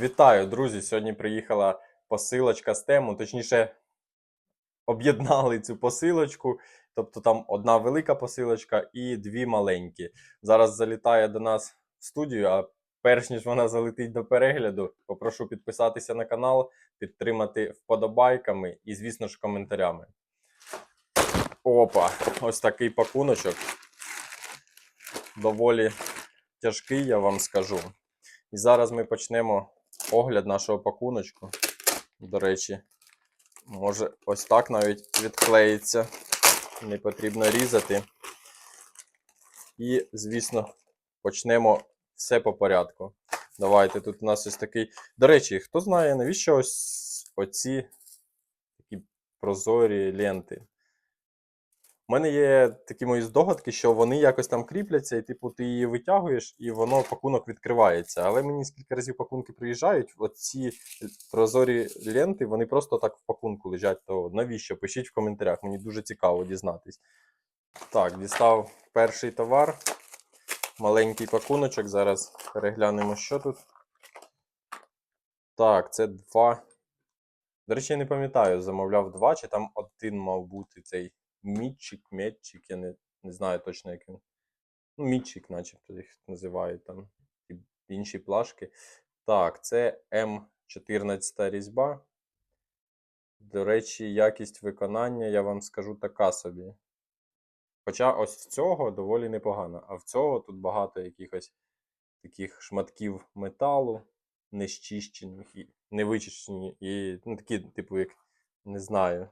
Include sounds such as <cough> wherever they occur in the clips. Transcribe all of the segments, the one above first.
Вітаю, друзі! Сьогодні приїхала посилочка з тему, точніше, об'єднали цю посилочку. Тобто там одна велика посилочка і дві маленькі. Зараз залітає до нас в студію, а перш ніж вона залетить до перегляду, попрошу підписатися на канал, підтримати вподобайками і, звісно ж, коментарями. Опа, ось такий пакуночок. Доволі тяжкий, я вам скажу. І зараз ми почнемо огляд нашого пакуночку. До речі, може ось так навіть відклеїться. Не потрібно різати. І, звісно, почнемо все по порядку. Давайте тут у нас ось такий. До речі, хто знає, навіщо ось оці такі прозорі ленти? У мене є такі мої здогадки, що вони якось там кріпляться, і типу ти її витягуєш, і воно пакунок відкривається. Але мені скільки разів пакунки приїжджають, оці прозорі ленти, вони просто так в пакунку лежать. То навіщо? Пишіть в коментарях, мені дуже цікаво дізнатись. Так, дістав перший товар. Маленький пакуночок. Зараз переглянемо, що тут. Так, це два. До речі, я не пам'ятаю, замовляв два, чи там один мав бути цей мітчик, метчик, я не, не знаю точно, як він. Ну, мітчик, начебто їх називають там. І інші плашки. Так, це М14 різьба. До речі, якість виконання, я вам скажу, така собі. Хоча ось в цього доволі непогано, а в цього тут багато якихось таких шматків металу, не щищених, і не і ну, такі, типу, як не знаю,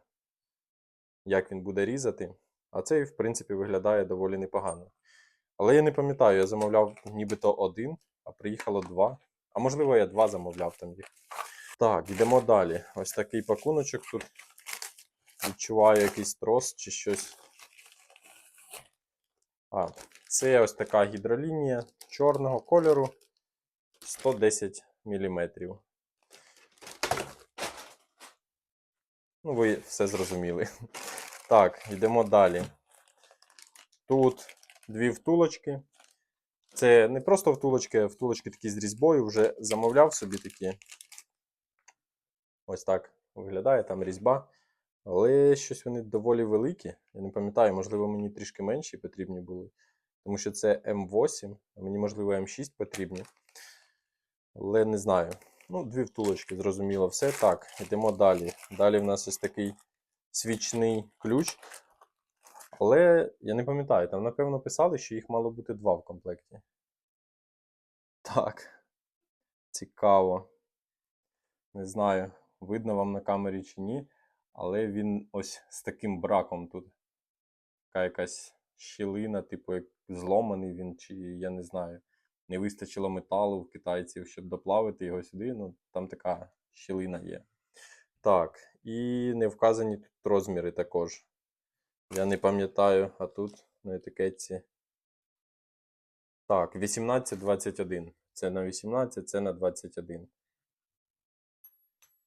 як він буде різати. А цей, в принципі, виглядає доволі непогано. Але я не пам'ятаю, я замовляв нібито один, а приїхало два. А можливо, я два замовляв там їх. Так, йдемо далі. Ось такий пакуночок тут. Відчуваю якийсь трос чи щось. А, це ось така гідролінія чорного кольору 110 мм. Ну, ви все зрозуміли. Так, йдемо далі. Тут дві втулочки. Це не просто втулочки, а втулочки такі з різьбою. Вже замовляв собі такі. Ось так виглядає там різьба. Але щось вони доволі великі. Я не пам'ятаю, можливо, мені трішки менші потрібні були. Тому що це М8, а мені, можливо, М6 потрібні. Але не знаю. Ну, дві втулочки, зрозуміло, все. Так, йдемо далі. Далі в нас ось такий свічний ключ. Але я не пам'ятаю, там, напевно, писали, що їх мало бути два в комплекті. Так. Цікаво. Не знаю, видно вам на камері чи ні. Але він ось з таким браком тут. Така якась щілина, типу, як зломаний він, чи я не знаю. Не вистачило металу в китайців, щоб доплавити його сюди. Ну, там така щілина є. Так, і не вказані тут розміри також. Я не пам'ятаю, а тут на етикетці. Так, 18-21. Це на 18, це на 21.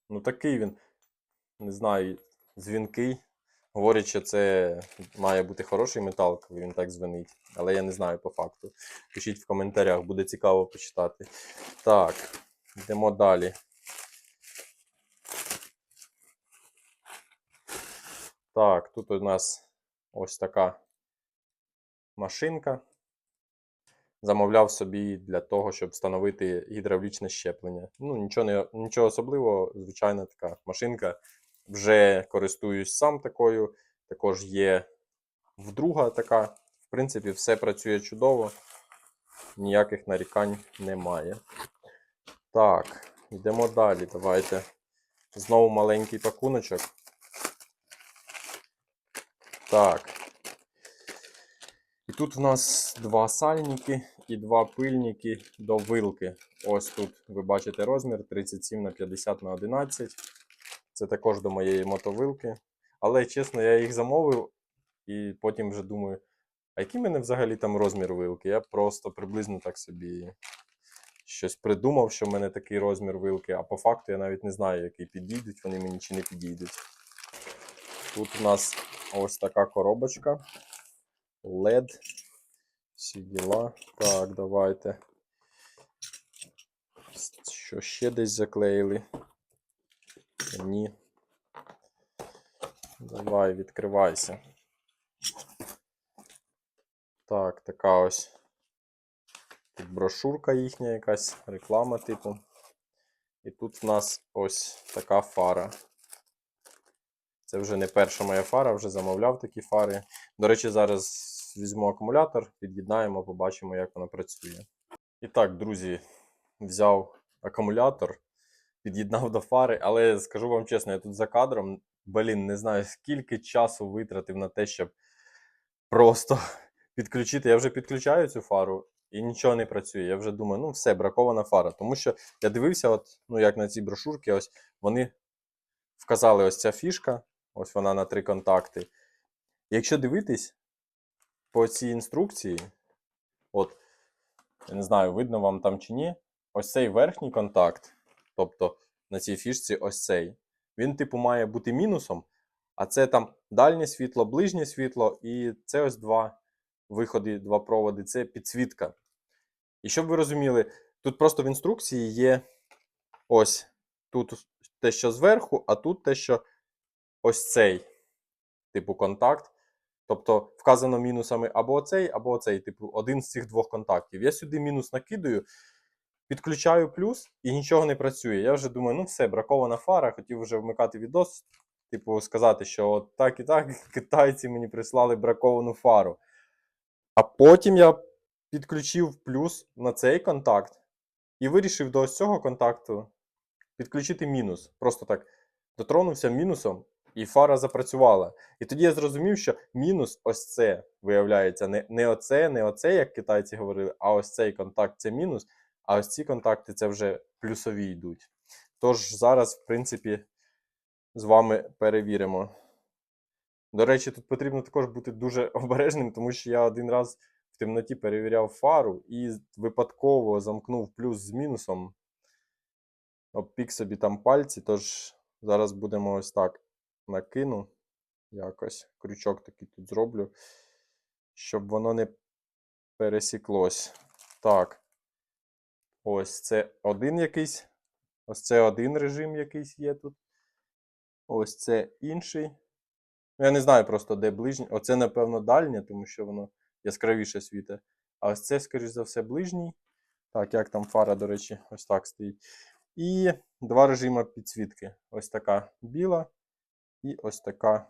Ну, такий він, не знаю, дзвінкий. Говорять, що це має бути хороший метал, коли він так дзвонить. Але я не знаю по факту. Пишіть в коментарях, буде цікаво почитати. Так, йдемо далі. Так, тут у нас ось така машинка. Замовляв собі для того, щоб встановити гідравлічне щеплення. Ну, нічого, не, нічого особливого, звичайна така машинка. Вже користуюсь сам такою. Також є вдруга така. В принципі, все працює чудово, ніяких нарікань немає. Так, йдемо далі. Давайте. Знову маленький пакуночок. Так. І тут у нас два сальники і два пильники до вилки. Ось тут ви бачите розмір 37 на 50 на 11. Це також до моєї мотовилки. Але чесно, я їх замовив і потім вже думаю, а який в мене взагалі там розмір вилки? Я просто приблизно так собі щось придумав, що в мене такий розмір вилки, а по факту я навіть не знаю, який підійдуть, вони мені чи не підійдуть. Тут у нас ось така коробочка. LED. Всі діла. Так, давайте. Що ще десь заклеїли? Ні. Давай, відкривайся. Так, така ось. Тут брошурка їхня якась, реклама типу. І тут в нас ось така фара. Це вже не перша моя фара, вже замовляв такі фари. До речі, зараз візьму акумулятор, під'єднаємо, побачимо, як вона працює. І так, друзі, взяв акумулятор, під'єднав до фари, але скажу вам чесно, я тут за кадром, блін, не знаю, скільки часу витратив на те, щоб просто <laughs> підключити. Я вже підключаю цю фару і нічого не працює. Я вже думаю, ну все, бракована фара. Тому що я дивився, от, ну як на ці брошурки, ось вони вказали ось ця фішка, ось вона на три контакти. Якщо дивитись по цій інструкції, от, я не знаю, видно вам там чи ні, ось цей верхній контакт, тобто на цій фішці ось цей, він, типу, має бути мінусом, а це там дальнє світло, ближнє світло, і це ось два виходи, два проводи, це підсвітка. І щоб ви розуміли, тут просто в інструкції є ось тут те, що зверху, а тут те, що ось цей, типу, контакт. Тобто вказано мінусами або оцей, або оцей, типу, один з цих двох контактів. Я сюди мінус накидаю, підключаю плюс і нічого не працює. Я вже думаю, ну все, бракована фара, хотів вже вмикати відос, типу, сказати, що от так і так <laughs> китайці мені прислали браковану фару. А потім я підключив плюс на цей контакт і вирішив до ось цього контакту підключити мінус. Просто так дотронувся мінусом, і фара запрацювала. І тоді я зрозумів, що мінус ось це виявляється не, не оце, не оце, як китайці говорили, а ось цей контакт це мінус, а ось ці контакти це вже плюсові йдуть. Тож зараз, в принципі, з вами перевіримо. До речі, тут потрібно також бути дуже <laughs> обережним, тому що я один раз в темноті перевіряв фару і випадково замкнув плюс з мінусом. Обпік собі там пальці, тож зараз будемо ось так накину. Якось крючок такий тут зроблю, щоб воно не пересіклось. Так. Ось це один якийсь. Ось це один режим якийсь є тут. Ось це інший. Я не знаю просто, де ближній. Оце, напевно, дальнє, тому що воно яскравіше світить. А ось це, скоріш за все, ближній. Так, як там фара, до речі, ось так стоїть. І два режими підсвітки. Ось така біла і ось така,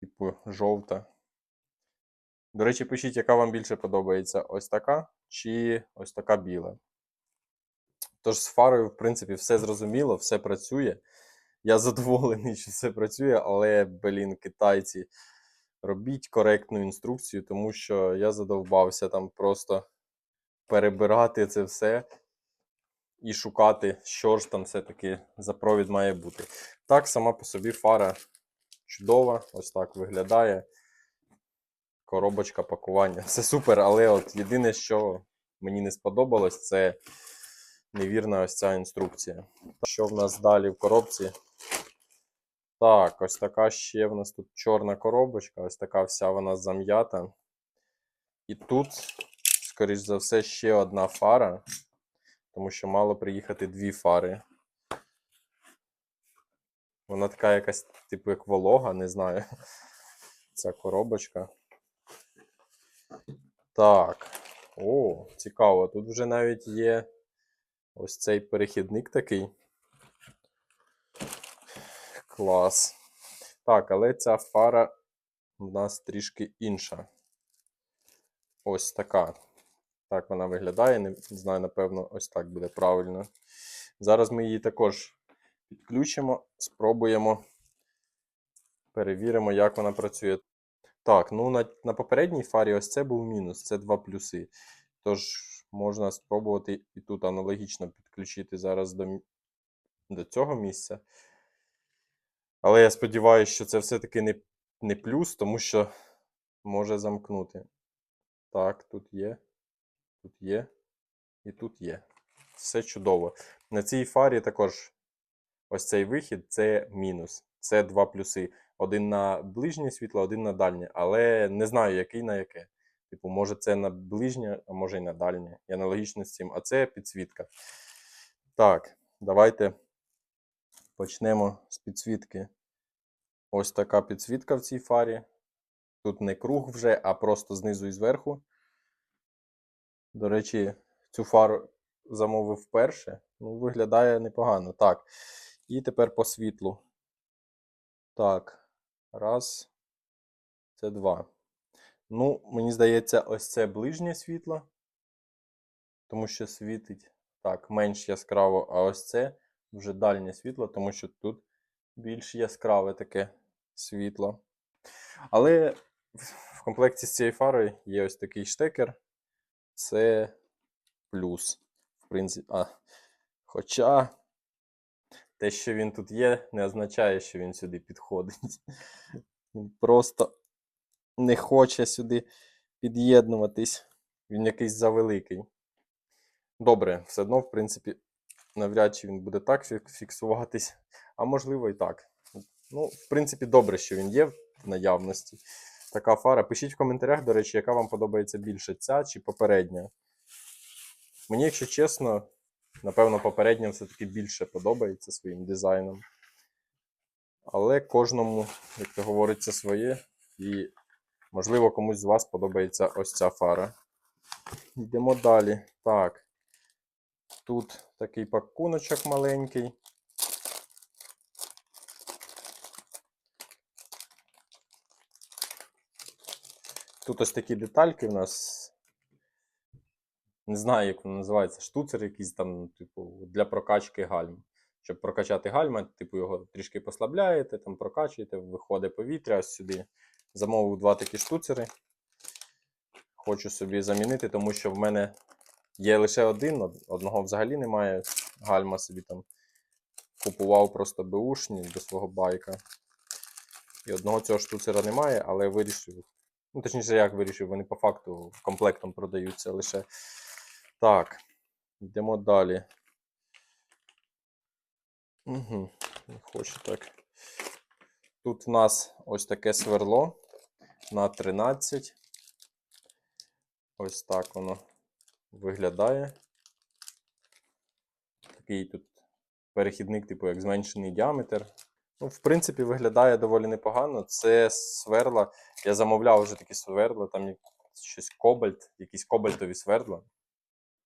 типу, жовта. До речі, пишіть, яка вам більше подобається: ось така чи ось така біла. Тож з фарою, в принципі, все зрозуміло, все працює. Я задоволений, що все працює, але, блін, китайці, робіть коректну інструкцію, тому що я задовбався там просто перебирати це все і шукати, що ж там все-таки за провід має бути. Так, сама по собі фара чудова, ось так виглядає. Коробочка пакування. Все супер, але от єдине, що мені не сподобалось, це невірна ось ця інструкція. Що в нас далі в коробці? Так, ось така ще в нас тут чорна коробочка, ось така вся вона зам'ята. І тут, скоріш за все, ще одна фара, тому що мало приїхати дві фари. Вона така якась, типу, як волога, не знаю. <laughs> Ця коробочка. Так. О, цікаво. Тут вже навіть є ось цей перехідник такий. Клас. Так, але ця фара у нас трішки інша. Ось така. Так вона виглядає. Не знаю, напевно, ось так буде правильно. Зараз ми її також підключимо, спробуємо, перевіримо, як вона працює. Так, ну на, на попередній фарі ось це був мінус, це два плюси. Тож можна спробувати і тут аналогічно підключити зараз до, до цього місця. Але я сподіваюся, що це все-таки не, не плюс, тому що може замкнути. Так, тут є, тут є і тут є. Все чудово. На цій фарі також ось цей вихід це мінус. Це два плюси. Один на ближнє світло, один на дальнє. Але не знаю, який на яке. Типу, може, це на ближнє, а може й на дальнє. І аналогічно з цим. А це підсвітка. Так, давайте почнемо з підсвітки. Ось така підсвітка в цій фарі. Тут не круг вже, а просто знизу і зверху. До речі, цю фару замовив вперше. Ну, виглядає непогано. Так. І тепер по світлу. Так. Раз. Це два. Ну, мені здається, ось це ближнє світло. Тому що світить так, менш яскраво, а ось це вже дальнє світло, тому що тут більш яскраве таке світло. Але в комплекті з цією фарою є ось такий штекер. Це плюс. В принципі, а, хоча те, що він тут є, не означає, що він сюди підходить. <laughs> Він просто не хоче сюди під'єднуватись. Він якийсь завеликий. Добре, все одно, в принципі, навряд чи він буде так фіксуватись, а можливо і так. Ну, в принципі, добре, що він є в наявності. Така фара. Пишіть в коментарях, до речі, яка вам подобається більше, ця чи попередня. Мені, якщо чесно, напевно, попередня все-таки більше подобається своїм дизайном. Але кожному, як то говориться, своє. І, можливо, комусь з вас подобається ось ця фара. Йдемо далі. Так. Тут такий пакуночок маленький. Тут ось такі детальки в нас. Не знаю, як воно називається. Штуцер якийсь там, типу, для прокачки гальм. Щоб прокачати гальма, типу його трішки послабляєте, там прокачуєте, виходить повітря сюди. Замовив два такі штуцери. Хочу собі замінити, тому що в мене є лише один, одного взагалі немає. Гальма собі там купував просто беушні до свого байка. І одного цього штуцера немає, але вирішив. Ну, точніше, як вирішив, вони по факту комплектом продаються лише. Так, йдемо далі. Угу, не хочу так. Тут в нас ось таке сверло на 13. Ось так воно виглядає. Такий тут перехідник, типу, як зменшений діаметр. Ну, в принципі, виглядає доволі непогано. Це сверла. Я замовляв вже такі сверла, там щось кобальт, якісь кобальтові сверла.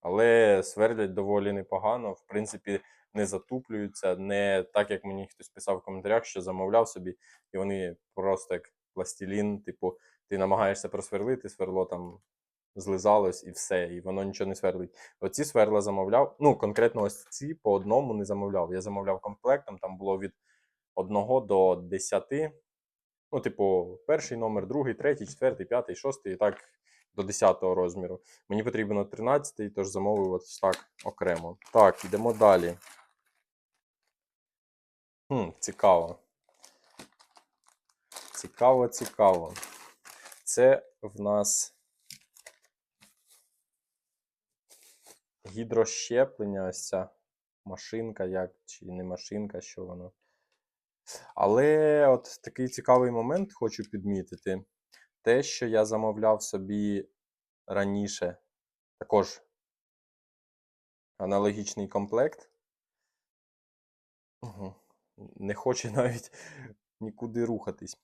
Але сверлять доволі непогано. В принципі, не затуплюються, не так, як мені хтось писав в коментарях, що замовляв собі, і вони просто як пластилін, типу, ти намагаєшся просверлити, сверло там злизалось і все, і воно нічого не сверлить. Оці сверла замовляв. Ну, конкретно ось ці по одному не замовляв. Я замовляв комплектом, там було від 1 до 10. Ну, типу, перший номер, другий, третій, четвертий, п'ятий, шостий, і так до 10 розміру. Мені потрібно 13, тож замовив ось так окремо. Так, йдемо далі. Хм, цікаво. Цікаво, цікаво. Це в нас гідрощеплення, ось ця машинка, як, чи не машинка, що воно. Але от такий цікавий момент хочу підмітити. Те, що я замовляв собі раніше, також аналогічний комплект. Угу. Не хоче <laughs> навіть нікуди рухатись.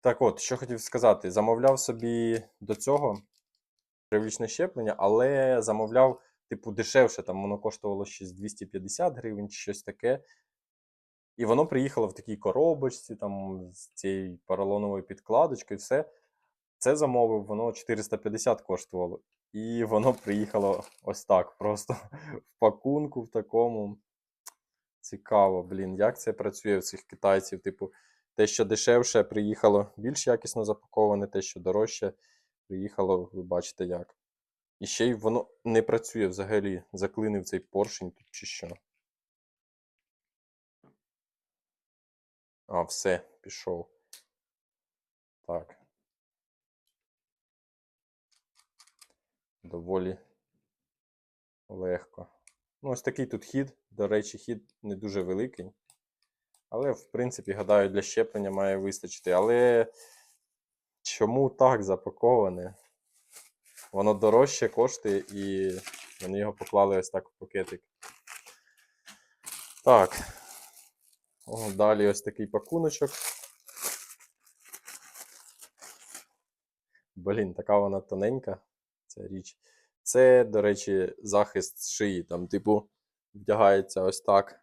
Так от, що хотів сказати, замовляв собі до цього привлічне щеплення, але замовляв, типу, дешевше, там воно коштувало щось 250 гривень щось таке. І воно приїхало в такій коробочці, там, з цією поролоновою підкладочкою, все. Це замовив, воно 450 коштувало. І воно приїхало ось так, просто в пакунку в такому. Цікаво, блін, як це працює в цих китайців. Типу, те, що дешевше, приїхало більш якісно запаковане, те, що дорожче, приїхало, ви бачите як. І ще й воно не працює взагалі. Заклинив цей поршень тут чи що. А, все, пішов. Так. Доволі легко. Ну, ось такий тут хід. До речі, хід не дуже великий. Але, в принципі, гадаю, для щеплення має вистачити. Але чому так запаковане? Воно дорожче коштує і вони його поклали ось так в пакетик. Так. Далі ось такий пакуночок. Блін, така вона тоненька, ця річ. Це, до речі, захист шиї. Там, типу, вдягається ось так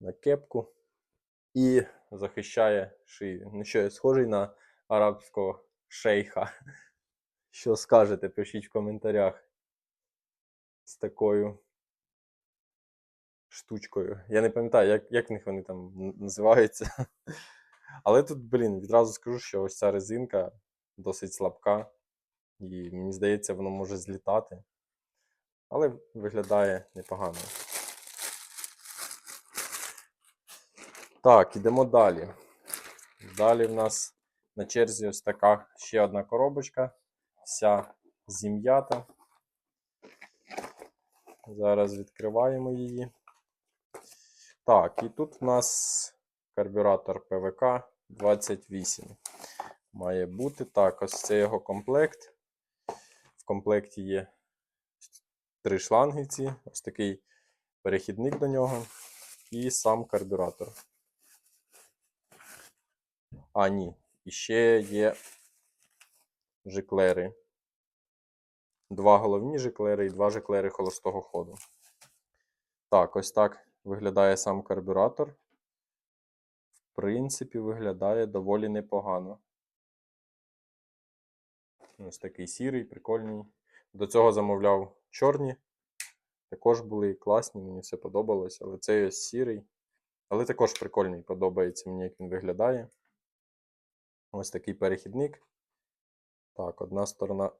на кепку і захищає шию. Ну що, я схожий на арабського шейха. <laughs> Що скажете, пишіть в коментарях з такою штучкою. Я не пам'ятаю, як, як в них вони там називаються. <laughs> Але тут, блін, відразу скажу, що ось ця резинка досить слабка. І мені здається, воно може злітати. Але виглядає непогано. Так, ідемо далі. Далі в нас на черзі ось така ще одна коробочка. Вся зім'ята. Зараз відкриваємо її. Так, і тут в нас карбюратор ПВК 28. Має бути. Так, ось це його комплект. В комплекті є три шланги ці, ось такий перехідник до нього і сам карбюратор. А, ні. І ще є жиклери. Два головні жиклери і два жиклери холостого ходу. Так, ось так виглядає сам карбюратор. В принципі, виглядає доволі непогано. Ось такий сірий, прикольний. До цього замовляв чорні. Також були класні, мені все подобалось, але цей ось сірий. Але також прикольний, подобається мені, як він виглядає. Ось такий перехідник. Так, одна сторона.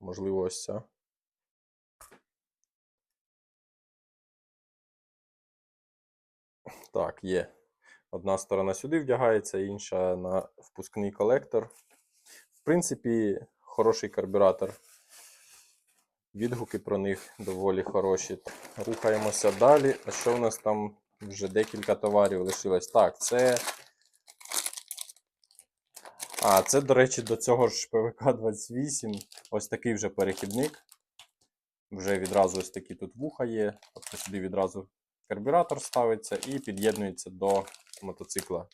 Можливо, ось ця. Так, є. Одна сторона сюди вдягається, інша на впускний колектор. В принципі, хороший карбюратор. Відгуки про них доволі хороші. Рухаємося далі. А що в нас там вже декілька товарів лишилось? Так, це. А, це, до речі, до цього ж ПВК 28. Ось такий вже перехідник. Вже відразу ось такі тут вуха є. Тобто сюди відразу карбюратор ставиться і під'єднується до мотоцикла.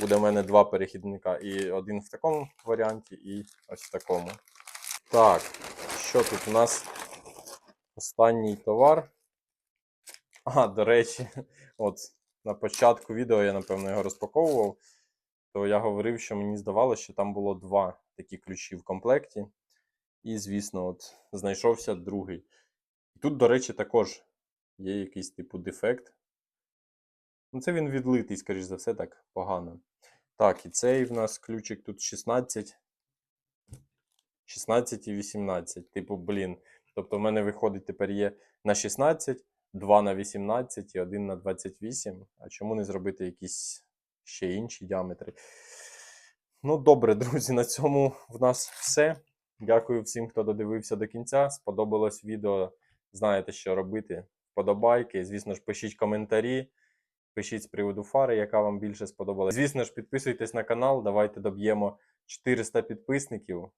Буде в мене два перехідника. І один в такому варіанті, і ось в такому. Так, що тут у нас? Останній товар. А, до речі, <laughs> от на початку відео я, напевно, його розпаковував. То я говорив, що мені здавалося, що там було два такі ключі в комплекті. І, звісно, от знайшовся другий. Тут, до речі, також є якийсь типу дефект. Ну, це він відлитий, скоріш за все, так погано. Так, і цей в нас ключик тут 16. 16 і 18. Типу, блін. Тобто, в мене виходить тепер є на 16, 2 на 18 і 1 на 28. А чому не зробити якісь ще інші діаметри? Ну, добре, друзі, на цьому в нас все. Дякую всім, хто додивився до кінця. Сподобалось відео. Знаєте, що робити. Вподобайки. Звісно ж, пишіть коментарі. Пишіть з приводу фари, яка вам більше сподобалась. Звісно ж, підписуйтесь на канал. Давайте доб'ємо 400 підписників.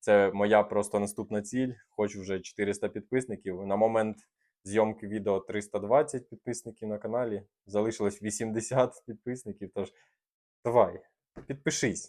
Це моя просто наступна ціль. Хочу вже 400 підписників. На момент зйомки відео 320 підписників на каналі. Залишилось 80 підписників. Тож давай, підпишись.